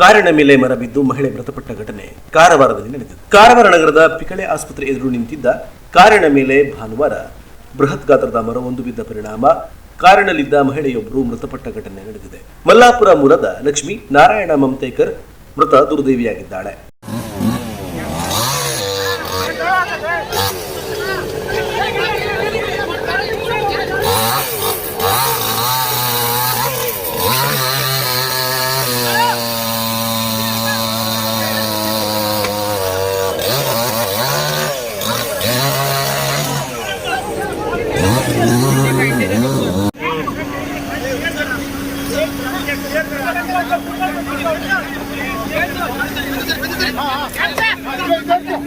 ಕಾರಿನ ಮೇಲೆ ಮರ ಬಿದ್ದು ಮಹಿಳೆ ಮೃತಪಟ್ಟ ಘಟನೆ ಕಾರವಾರದಲ್ಲಿ ನಡೆದಿದೆ. ಕಾರವಾರ ನಗರದ ಪಿಕಳೆ ಆಸ್ಪತ್ರೆ ಎದುರು ನಿಂತಿದ್ದ ಕಾರಿನ ಮೇಲೆ ಭಾನುವಾರ ಬೃಹತ್ ಗಾತ್ರದ ಮರವೊಂದು ಬಿದ್ದ ಪರಿಣಾಮ, ಕಾರಿನಲ್ಲಿದ್ದ ಮಹಿಳೆಯೊಬ್ಬರು ಮೃತಪಟ್ಟ ಘಟನೆ ನಡೆದಿದೆ. ಮಲ್ಲಾಪುರ ಮೂಲದ ಲಕ್ಷ್ಮಿ ನಾರಾಯಣ ಮಮತೇಕರ್ ಮೃತ ದುರ್ದೈವಿಯಾಗಿದ್ದಾಳೆ.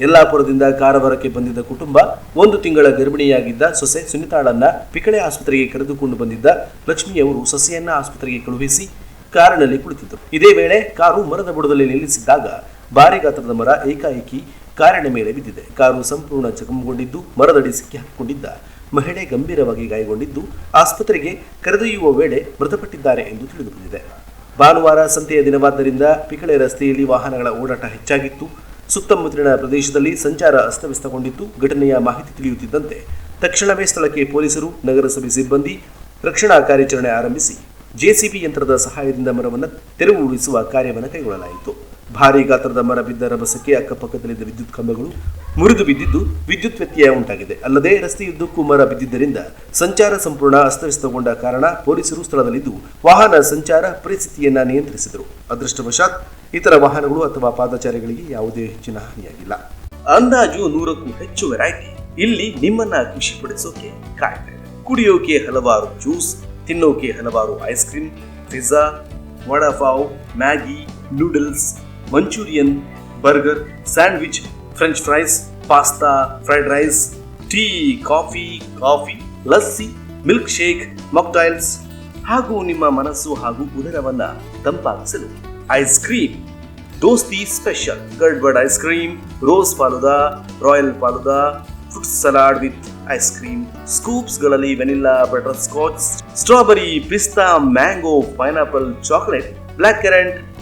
ಯಲ್ಲಾಪುರದಿಂದ ಕಾರವಾರಕ್ಕೆ ಬಂದಿದ್ದ ಕುಟುಂಬ ಒಂದು ತಿಂಗಳ ಗರ್ಭಿಣಿಯಾಗಿದ್ದ ಸೊಸೆ ಸುನಿತಾಳನ್ನ ಪಿಕಳೆ ಆಸ್ಪತ್ರೆಗೆ ಕರೆದುಕೊಂಡು ಬಂದಿದ್ದ ಲಕ್ಷ್ಮಿಯವರು ಸೊಸೆಯನ್ನ ಆಸ್ಪತ್ರೆಗೆ ಕಳುಹಿಸಿ ಕಾರಿನಲ್ಲಿ ಕುಳಿತಿದ್ದರು. ಇದೇ ವೇಳೆ ಕಾರು ಮರದ ಬುಡದಲ್ಲಿ ನಿಲ್ಲಿಸಿದ್ದಾಗ ಭಾರಿ ಗಾತ್ರದ ಮರ ಏಕಾಏಕಿ ಕಾರಿನ ಮೇಲೆ ಬಿದ್ದಿದೆ. ಕಾರು ಸಂಪೂರ್ಣ ಚಕಮಗೊಂಡಿದ್ದು ಮರದಡಿ ಸಿಕ್ಕಿ ಹಾಕಿಕೊಂಡಿದ್ದ ಮಹಿಳೆ ಗಂಭೀರವಾಗಿ ಗಾಯಗೊಂಡಿದ್ದು, ಆಸ್ಪತ್ರೆಗೆ ಕರೆದೊಯ್ಯುವ ವೇಳೆ ಮೃತಪಟ್ಟಿದ್ದಾರೆ ಎಂದು ತಿಳಿದುಬಂದಿದೆ. ಭಾನುವಾರ ಸಂತೆಯ ದಿನವಾದ್ದರಿಂದ ಪಿಕಳೆ ರಸ್ತೆಯಲ್ಲಿ ವಾಹನಗಳ ಓಡಾಟ ಹೆಚ್ಚಾಗಿತ್ತು. ಸುತ್ತಮುತ್ತಲಿನ ಪ್ರದೇಶದಲ್ಲಿ ಸಂಚಾರ ಅಸ್ತವ್ಯಸ್ತಗೊಂಡಿತ್ತು. ಘಟನೆಯ ಮಾಹಿತಿ ತಿಳಿಯುತ್ತಿದ್ದಂತೆ ತಕ್ಷಣವೇ ಸ್ಥಳಕ್ಕೆ ಪೊಲೀಸರು, ನಗರಸಭೆ ಸಿಬ್ಬಂದಿ ರಕ್ಷಣಾ ಕಾರ್ಯಾಚರಣೆ ಆರಂಭಿಸಿ, ಜೆಸಿಬಿ ಯಂತ್ರದ ಸಹಾಯದಿಂದ ಮರವನ್ನು ತೆರವುಗೊಳಿಸುವ ಕಾರ್ಯವನ್ನು ಕೈಗೊಳ್ಳಲಾಯಿತು. ಭಾರೀ ಗಾತ್ರದ ಮರ ಬಿದ್ದ ರಭಸಕ್ಕೆ ಅಕ್ಕಪಕ್ಕದಲ್ಲಿದ್ದ ವಿದ್ಯುತ್ ಕಂಬಗಳು ಮುರಿದು ಬಿದ್ದಿದ್ದು ವಿದ್ಯುತ್ ವ್ಯತ್ಯಯ ಉಂಟಾಗಿದೆ. ಅಲ್ಲದೆ ರಸ್ತೆಯುದ್ದಕ್ಕೂ ಮರ ಬಿದ್ದಿದ್ದರಿಂದ ಸಂಚಾರ ಸಂಪೂರ್ಣ ಅಸ್ತವ್ಯಸ್ತಗೊಂಡ ಕಾರಣ ಪೊಲೀಸರು ಸ್ಥಳದಲ್ಲಿದ್ದು ವಾಹನ ಸಂಚಾರ ಪರಿಸ್ಥಿತಿಯನ್ನ ನಿಯಂತ್ರಿಸಿದರು. ಅದೃಷ್ಟವಶಾತ್ ಇತರ ವಾಹನಗಳು ಅಥವಾ ಪಾದಚಾರಿಗಳಿಗೆ ಯಾವುದೇ ಹೆಚ್ಚಿನ ಹಾನಿಯಾಗಿಲ್ಲ. ಅಂದಾಜು ನೂರಕ್ಕೂ ಹೆಚ್ಚು ವೆರೈಟಿ ಇಲ್ಲಿ ನಿಮ್ಮನ್ನ ಖುಷಿಪಡಿಸೋಕೆ ಪಡಿಸೋಕೆ ಇದೆ ಕುಡಿಯೋಕೆ ಹಲವಾರು ಜ್ಯೂಸ್, ತಿನ್ನೋಕೆ ಹಲವಾರು ice cream, pizza, vada pav, Maggi, noodles Manchurian, burger, sandwich, French fries, pasta, fried rice, tea, coffee coffee, lassi, milk shake mocktails ಹಾಗೂ ನಿಮ್ಮ ಮನಸ್ಸು ಹಾಗೂ ಉದರವನ್ನ ತಂಪಾಗಿಸಲು ice cream. Dosti special. Gadbad ice cream, rose falooda, royal falooda, fruit salad with ice cream. ಸ್ಕೂಪ್ಸ್ಗಳಲ್ಲಿ vanilla, butterscotch, strawberry, pista, mango, pineapple, chocolate, black currant